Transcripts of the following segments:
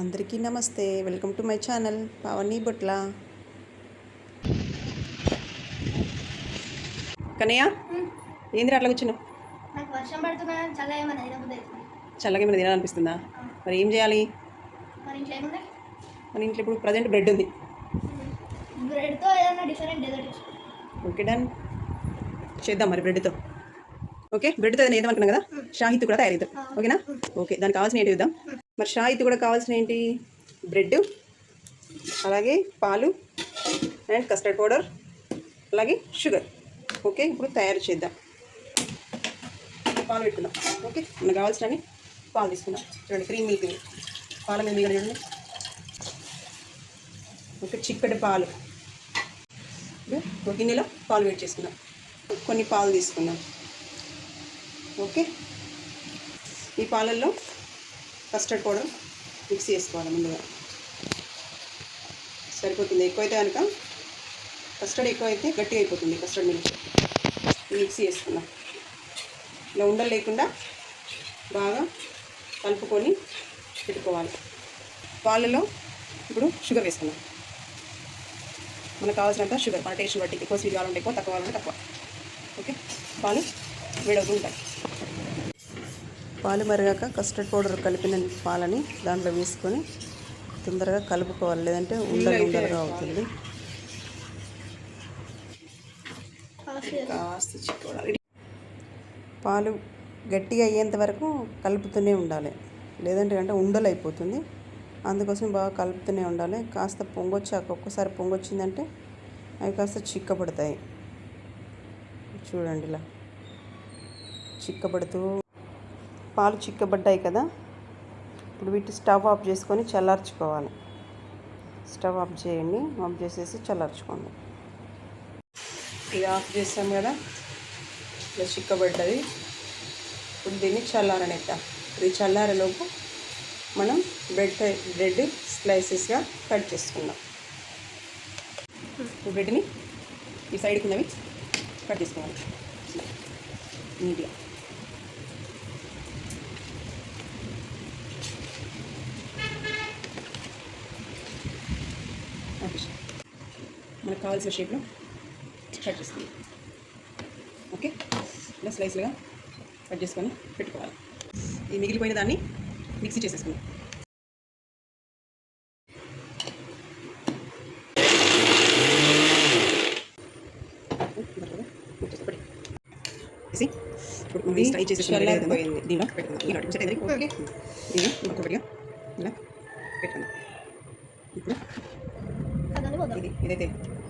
అందరికీ నమస్తే. Welcome to my channel Pavani Botla. Kannayya ఏంది అట్లా కూర్చున్నావు? చల్లగా ఏమైనా తినాలనిపిస్తుందా? మరి ఏం చేయాలి? మరి ఇంట్లో ఏమున్నాయి మన ఇంట్లో ఇప్పుడు ప్రజెంట్ బ్రెడ్ ఉంది. Okay done. చేద్దాం మరి బ్రెడ్తో. ఓకే బ్రెడ్తో వేద్దాం అనుకున్నాం కదా? షాహిత్ కూడా తయారు చేద్దాం ఓకేనా? ఓకే దానికి కావాల్సిన ఏంటి చూద్దాం. మరి షాహిత్ కూడా కావాల్సిన ఏంటి? బ్రెడ్ అలాగే పాలు అండ్ కస్టర్డ్ పౌడర్ అలాగే షుగర్. ఓకే ఇప్పుడు తయారు చేద్దాం. పాలు పెట్టుకుందాం. ఓకే మనకు కావాల్సినవి? పాలు తీసుకుందాం. చూడండి క్రీమ్ మిల్క్ పాల మీద మిగిలిన చూడండి. ఓకే చిక్కటి పాలు. ఒక గిన్నెలో పాలు వేడి చేసుకుందాం. కొన్ని పాలు తీసుకుందాం. ఓకే ఈ పాలల్లో కస్టర్డ్ పౌడర్ మిక్స్ చేసుకోవాలి ముందుగా. సరిపోతుంది. ఎక్కువైతే కనుక కస్టర్డ్ ఎక్కువైతే గట్టిగా అయిపోతుంది కస్టర్డ్ మిల్క్. మిక్స్ చేసుకుందాం ఇలా ఉండలు లేకుండా బాగా కలుపుకొని పెట్టుకోవాలి. పాలలో ఇప్పుడు షుగర్ వేసుకుందాం. మనకు కావాల్సినంత షుగర్ మన టేస్ట్ బట్టి ఎక్కువ స్వీట్ కావాలంటే ఎక్కువ తక్కువ కావాలంటే తక్కువ. ఓకే? పాలు వేడవుతూ ఉంటాయి. పాలు మరిగాక కస్టర్డ్ పౌడర్ కలిపిన పాలని దాంట్లో వేసుకొని తొందరగా కలుపుకోవాలి. లేదంటే ఉండలు ఉండలుగా అవుతుంది. పాలు గట్టిగా అయ్యేంత వరకు కలుపుతూనే ఉండాలి. లేదంటే అంటే ఉండలు అయిపోతుంది. అందుకోసం బాగా కలుపుతూనే ఉండాలి. కాస్త పొంగొచ్చాక ఒక్కసారి పొంగొచ్చిందంటే అవి కాస్త చిక్కబడతాయి. చూడండి ఇలా చిక్కబడుతూ పాలు చిక్కబడ్డాయి కదా. ఇప్పుడు వీటి స్టవ్ ఆఫ్ చేసుకొని చల్లార్చుకోవాలి. స్టవ్ ఆఫ్ చేయండి. ఆఫ్ చేసేసి చల్లార్చుకోండి. ఇది ఆఫ్ చేసాం కదా. ఇలా చిక్కబడ్డది. ఇప్పుడు దీన్ని చల్లారనిద్దాం. ఇది చల్లారేలోపు మనం బ్రెడ్ బ్రెడ్ స్లైసెస్గా కట్ చేసుకుందాం. బ్రెడ్ని ఈ సైడ్కి ఉన్నవి కట్ చేసుకోవాలి నీట్గా ఓకే సార్. మనకు కావాల్సిన షేప్లో కట్ చేసుకుందాం. ఓకే ఇలా స్లైస్లుగా కట్ చేసుకొని పెట్టుకోవాలి. ఈ మిగిలిపోయిన దాన్ని మిక్సీ చేసేసుకుందాం. వేసి ఇప్పుడు మనం ఫ్రై చేసి చల్లారిపోయింది దీనిలో పెట్టుకుందాం. ఇలా సెట్ అయింది. ఓకే దీన్ని ఇంకొకటిగా ఇలా పెట్టుకుందాం. ఇప్పుడు ఇది ఏదైతే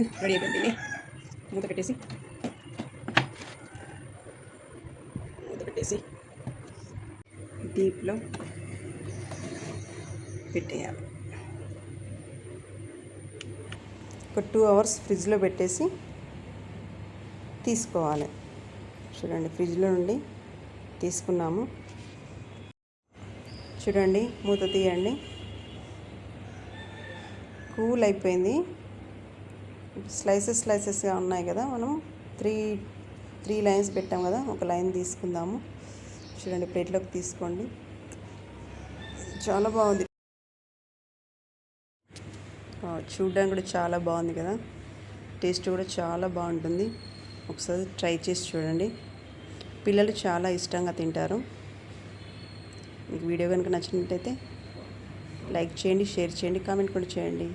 ఇప్పుడు రెడీ అయిపోయింది. మూత పెట్టేసి. మూత పెట్టేసి. డీప్లో పెట్టేయాలి. ఒక టూ అవర్స్ ఫ్రిడ్జ్లో పెట్టేసి తీసుకోవాలి. చూడండి ఫ్రిడ్జ్లో నుండి తీసుకున్నాము. చూడండి మూత తీయండి. కూల్ అయిపోయింది. స్లైసెస్ స్లైసెస్గా ఉన్నాయి కదా మనం త్రీ త్రీ లైన్స్ పెట్టాం కదా ఒక లైన్ తీసుకుందాము. చూడండి ప్లేట్లోకి తీసుకోండి. చాలా బాగుంది. చూడడానికి కూడా చాలా బాగుంది కదా. టేస్ట్ కూడా చాలా బాగుంటుంది. ఒకసారి ట్రై చేసి చూడండి. పిల్లలు చాలా ఇష్టంగా తింటారు. మీకు వీడియో కనుక నచ్చినట్టయితే లైక్ చేయండి షేర్ చేయండి కామెంట్ కూడా చేయండి.